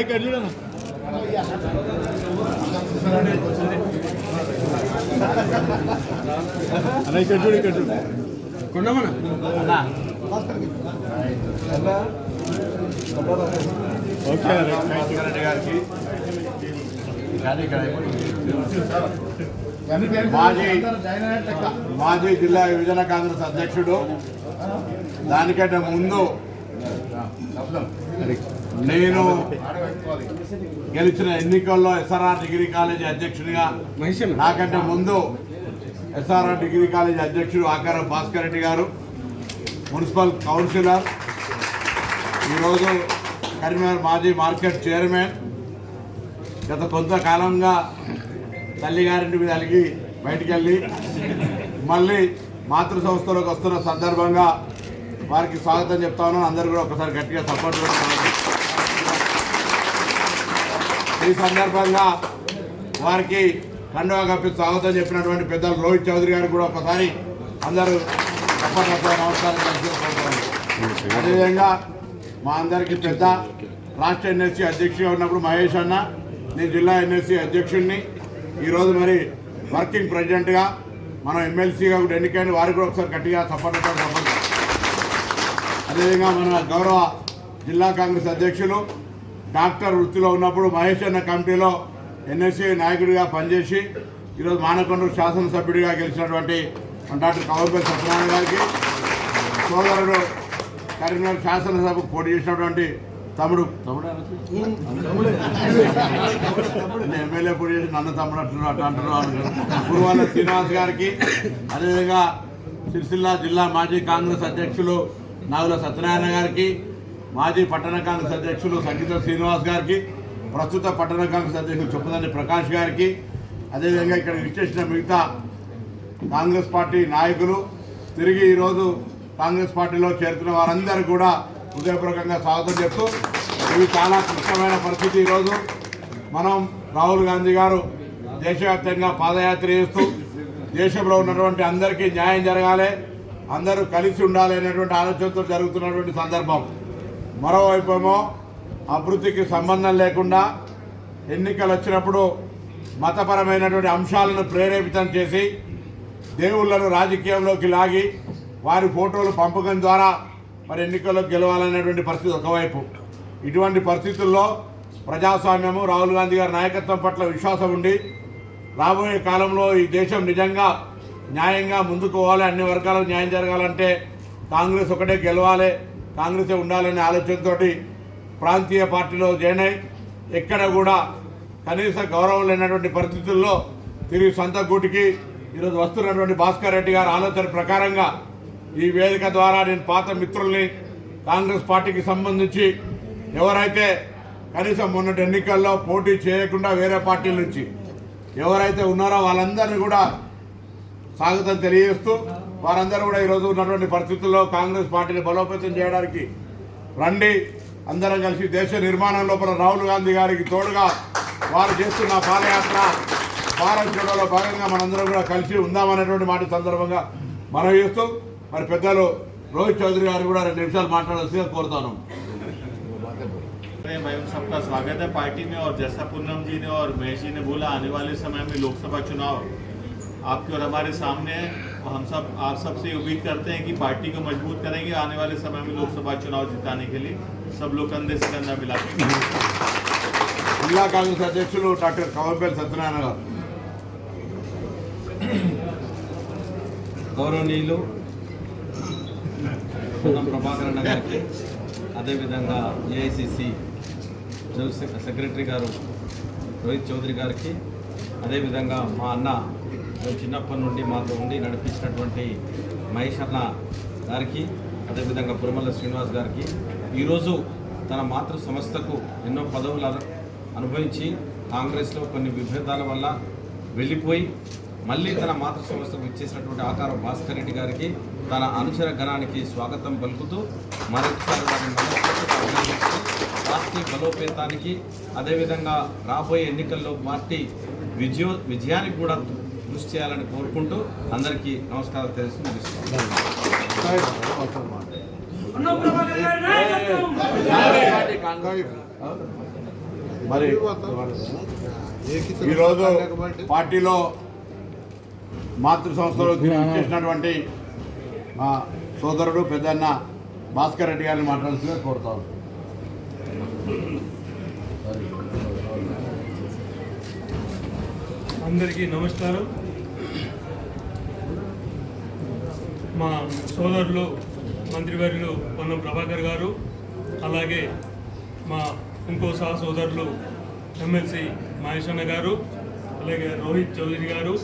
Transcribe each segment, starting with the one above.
ఇక్కడ చూడన్నా అన్న ఇక్కడ చూడు ఇక్కడ చూడు. మాజీ మాజీ జిల్లా విభజన కాంగ్రెస్ అధ్యక్షుడు. దానికంటే ముందు నేను గెలిచిన ఎన్నికల్లో ఎస్ఆర్ఆర్ డిగ్రీ కాలేజీ అన్న నాకంటే ముందు ఎస్ఆర్ఆర్ డిగ్రీ కాలేజ్ అధ్యక్షుడు ఆకారం భాస్కర్ రెడ్డి గారు మున్సిపల్ కౌన్సిలర్ ఈరోజు కరీంనగర్ మాజీ మార్కెట్ చైర్మన్ గత కొంతకాలంగా తల్లిగారింటి మీద అలిగి బయటికి వెళ్ళి మళ్ళీ మాతృ సంస్థలోకి వస్తున్న సందర్భంగా వారికి స్వాగతం చెప్తా ఉన్నాను. అందరూ కూడా ఒకసారి గట్టిగా సపోర్ట్ ఈ సందర్భంగా వారికి కండువా కప్పి స్వాగతం చెప్పినటువంటి పెద్దలు రోహిత్ చౌదరి గారికి కూడా ఒకసారి అందరూ తప్పకుండా నమస్కారం తెలుసుకుంటున్నాను అదేవిధంగా మా అందరికీ పెద్ద రాష్ట్ర ఎన్ఎస్సీ అధ్యక్షుడిగా ఉన్నప్పుడు మహేష్ అన్న నేను జిల్లా ఎన్ఎస్సీ అధ్యక్షుడిని. ఈరోజు మరి వర్కింగ్ ప్రెసిడెంట్గా మనం ఎమ్మెల్సీగా కూడా ఎన్నికైన వారికి కూడా ఒకసారి గట్టిగా సపోర్ట్ సపోర్ట్ అదేవిధంగా మన గౌరవ జిల్లా కాంగ్రెస్ అధ్యక్షులు డాక్టర్ వృత్తిలో ఉన్నప్పుడు మహేష్ అన్న కమిటీలో ఎన్ఎస్సీ నాయకుడిగా పనిచేసి ఈరోజు మానకొండూరు శాసనసభ్యుడిగా గెలిచినటువంటి డాక్టర్ కవల్పల్లి సత్యనారాయణ గారికి సోదరుడు కరీంనగర్ శాసనసభకు పోటీ చేసినటువంటి తమ్ముడు. తమ్ముడు. ఎమ్మెల్యే పోటీ చేసి నన్ను తమ్ముడు అంటున్నారు అట్లా అంటున్నారు గురువాల శ్రీనివాస్ గారికి అదేవిధంగా సిరిసిల్ల జిల్లా మాజీ కాంగ్రెస్ అధ్యక్షులు నాగుల సత్యనారాయణ గారికి మాజీ పట్టణ కాంగ్రెస్ అధ్యక్షులు సంగీత శ్రీనివాస్ గారికి ప్రస్తుత పట్టణ కాంగ్రెస్ అధ్యక్షుడు చొప్పదండి ప్రకాష్ గారికి అదేవిధంగా ఇక్కడ విచ్చేసిన మిగతా కాంగ్రెస్ పార్టీ నాయకులు తిరిగి ఈరోజు కాంగ్రెస్ పార్టీలో చేరుతున్న వారందరూ కూడా హృదయపూర్వకంగా స్వాగతం చెప్తూ ఇది చాలా క్లిష్టమైన పరిస్థితి ఈరోజు. మనం రాహుల్ గాంధీ గారు దేశవ్యాప్తంగా పాదయాత్ర చేస్తూ దేశంలో ఉన్నటువంటి అందరికీ న్యాయం జరగాలి అందరూ కలిసి ఉండాలి అనేటువంటి ఆలోచనతో జరుగుతున్నటువంటి సందర్భం. మరోవైపు ఏమో అభివృద్ధికి సంబంధం లేకుండా ఎన్నికలు వచ్చినప్పుడు మతపరమైనటువంటి అంశాలను ప్రేరేపితం చేసి దేవుళ్ళను రాజకీయంలోకి లాగి వారి ఫోటోలు పంపకం ద్వారా మరి ఎన్నికల్లో గెలవాలనేటువంటి పరిస్థితి ఒకవైపు. ఇటువంటి పరిస్థితుల్లో ప్రజాస్వామ్యము రాహుల్ గాంధీ గారి నాయకత్వం పట్ల విశ్వాసం ఉండి రాబోయే కాలంలో ఈ దేశం నిజంగా న్యాయంగా ముందుకు పోవాలి అన్ని వర్గాలకు న్యాయం జరగాలంటే కాంగ్రెస్ ఒకటే గెలవాలి కాంగ్రెసే ఉండాలనే ఆలోచనతోటి ప్రాంతీయ పార్టీలో జాయిన్ అయి ఎక్కడ కూడా కనీస గౌరవం లేనటువంటి పరిస్థితుల్లో తిరిగి సొంత గూటికి ఈరోజు వస్తున్నటువంటి భాస్కర్ రెడ్డి గారి ఆలోచన ప్రకారంగా ఈ వేదిక ద్వారా నేను పాత మిత్రుల్ని కాంగ్రెస్ పార్టీకి సంబంధించి ఎవరైతే కనీసం మొన్నటి ఎన్నికల్లో పోటీ చేయకుండా వేరే పార్టీల నుంచి ఎవరైతే ఉన్నారో వాళ్ళందరినీ కూడా స్వాగతం తెలియజేస్తూ వారందరూ కూడా ఈరోజు ఉన్నటువంటి పరిస్థితుల్లో కాంగ్రెస్ పార్టీని బలోపేతం చేయడానికి రండి. అందరం కలిసి దేశ నిర్మాణం లోపల రాహుల్ గాంధీ గారికి తోడుగా వారు చేస్తున్న పాదయాత్ర భారత్ జోడోలో భాగంగా మనందరం కూడా కలిసి ఉందామనేటువంటి మాట ఈ సందర్భంగా మనం చేస్తూ మరి పెద్దలు రోహిత్ చౌదరి గారు కూడా రెండు నిమిషాలు మాట్లాడాల్సిందిగా కోరుతాను मैं सबका स्वागत है पार्टी में और जैसा पूनम जी ने और महेश जी ने बोला आने वाले समय में लोकसभा चुनाव आपके और हमारे सामने है और हम सब आप सबसे उम्मीद करते हैं कि पार्टी को मजबूत करेंगे आने वाले समय में लोकसभा चुनाव जिताने के लिए सब लोग कंधे से कंधा मिला के జిల్లా కాంగ్రెస్ అధ్యక్షులు డాక్టర్ కవంపల్లి సత్యనారాయణ గారు గౌరవనీయులు పొన్నం ప్రభాకర్ అన్న గారికి అదేవిధంగా ఏఐసిసి జనరల్ సెక్- సెక్రటరీ గారు రోహిత్ చౌదరి గారికి అదేవిధంగా మా అన్న మేము చిన్నప్పటి నుండి మాతో ఉండి నడిపించినటువంటి మహేష్ అన్న గారికి అదేవిధంగా పురమల్ల శ్రీనివాస్ గారికి ఈరోజు తన మాతృ సంస్థకు ఎన్నో పదవులు అనుభవించి కాంగ్రెస్లో కొన్ని విభేదాల వల్ల వెళ్ళిపోయి మళ్ళీ తన మాతృ సంస్థకు ఇచ్చేసినటువంటి ఆకారం భాస్కర్ రెడ్డి గారికి తన అనుచర గణానికి స్వాగతం పలుకుతూ మరొకసారి వారిని పార్టీ బలోపేతానికి అదేవిధంగా రాబోయే ఎన్నికల్లో పార్టీ విజయో విజయానికి కూడా కృషి చేయాలని కోరుకుంటూ అందరికీ నమస్కారాలు ముగిస్తున్నాను మరి ఈరోజు పార్టీలో మాతృ సంస్థలో చేసినటువంటి మా సోదరుడు పెద్దన్న భాస్కర్ రెడ్డి గారిని మాట్లాడాల్సిందిగా కోరుతాను. అందరికీ నమస్కారం. మా సోదరులు మంత్రివర్యులు పొన్నం ప్రభాకర్ గారు అలాగే మా ఇంకో సహ సోదరులు ఎమ్మెల్సీ మహేశన్న గారు అలాగే రోహిత్ చౌదరి గారు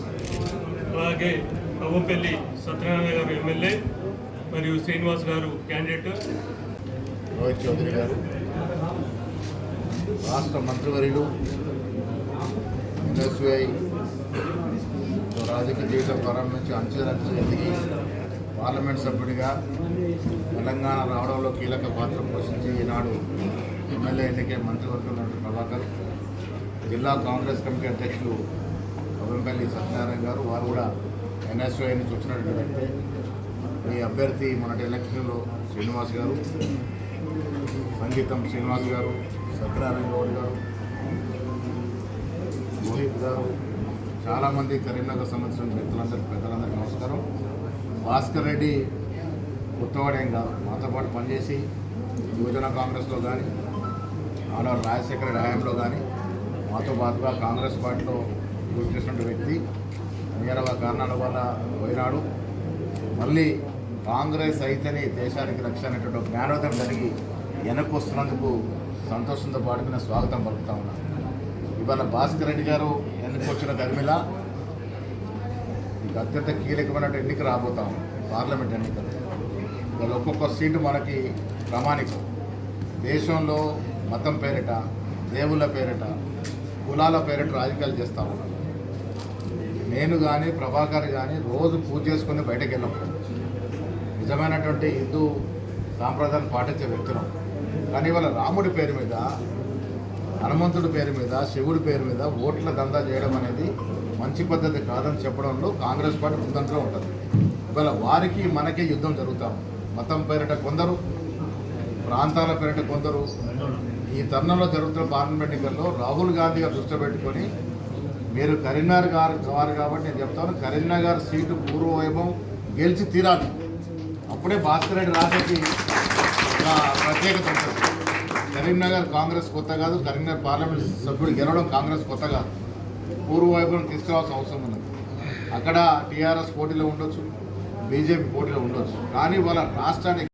అలాగే అవ్వపల్లి సత్యనారాయణ గారు ఎమ్మెల్యే మరియు శ్రీనివాస్ గారు క్యాండిడేట్. రోహిత్ చౌదరి గారు రాష్ట్ర మంత్రివర్యులు ఎన్ఎస్ఐ రాజకీయ జీవితం ప్రారంభించి అంచెలంచెలు ఎదిగి పార్లమెంట్ సభ్యుడిగా తెలంగాణ రావడంలో కీలక పాత్ర పోషించి ఈనాడు ఎమ్మెల్యే ఎన్నికే మంత్రివర్గంలో నటుడు ప్రభాకర్ జిల్లా కాంగ్రెస్ కమిటీ అధ్యక్షులు అవంపల్లి సత్యనారాయణ గారు వారు కూడా ఎన్ఎస్ఐ నుంచి వచ్చినటువంటి వ్యక్తి. మీ అభ్యర్థి మొన్నటి ఎలక్షన్లో శ్రీనివాస్ గారు సంగీతం శ్రీనివాస్ గారు సత్యనారాయణ గౌడ్ గారు మోహిత్ గారు చాలామంది కరీంనగర్ సంబంధించిన మిత్రులందరూ పెద్దలందరికీ నమస్కారం. భాస్కర్ రెడ్డి కొత్తవాడేం కాదు. మాతో పాటు పనిచేసి యువజన కాంగ్రెస్లో కానీ ఆనాడు రాజశేఖర హయాంలో కానీ మాతో పాటుగా కాంగ్రెస్ పార్టీలో గుర్తు చేసినటువంటి వ్యక్తి అనియరవ కారణాల వల్ల పోయినాడు. మళ్ళీ కాంగ్రెస్ అయితేనే దేశానికి రక్షణ అనేటువంటి జ్ఞానోదయం జరిగి వెనక్కి వస్తున్నందుకు సంతోషంతో పాటు నేను స్వాగతం పలుకుతా ఉన్నాను. ఇవాళ భాస్కర్ రెడ్డి గారు ఎన్నుకొచ్చిన గర్మిల? ఇక అత్యంత కీలకమైన ఎన్నిక రాబోతాం పార్లమెంట్ ఎన్నికలు ఇవాళ ఒక్కొక్క సీటు మనకి ప్రామాణికం. దేశంలో మతం పేరిట దేవుళ్ళ పేరిట కులాల పేరిట రాజకీయాలు చేస్తా ఉన్నాం. నేను కానీ ప్రభాకర్ కానీ రోజు పూజ చేసుకుని బయటకు వెళ్ళాం. నిజమైనటువంటి హిందూ సాంప్రదాయాన్ని పాటించే వ్యక్తులం. కానీ వాళ్ళ రాముడి పేరు మీద హనుమంతుడి పేరు మీద శివుడి పేరు మీద ఓట్ల దందా చేయడం అనేది మంచి పద్ధతి కాదని చెప్పడంలో కాంగ్రెస్ పార్టీ ముందంట్లో ఉంటుంది. ఇవాళ వారికి మనకే యుద్ధం జరుగుతాం మతం పేరిట కొందరు ప్రాంతాల పేరిట కొందరు ఈ తరుణంలో జరుగుతున్న పార్లమెంట్ ఎన్నికల్లో రాహుల్ గాంధీ గారు దృష్టి పెట్టుకొని మీరు కరీంనగర్ గారు వారు కాబట్టి నేను చెప్తాను కరీంనగర్ సీటు పూర్వ వైభవం గెలిచి తీరాలి. అప్పుడే భాస్కర్ రెడ్డి రాజేకి ప్రత్యేకత ఉంటుంది. కరీంనగర్ కాంగ్రెస్ కొత్త కాదు కరీంనగర్ పార్లమెంట్ సభ్యుడు గెలవడం కాంగ్రెస్ కొత్త కాదు. పూర్వ తీసుకురావాల్సిన అవసరం ఉన్నది. అక్కడ టీఆర్ఎస్ పోటీలో ఉండొచ్చు బీజేపీ పోటీలో ఉండొచ్చు. కానీ వాళ్ళ రాష్ట్రానికి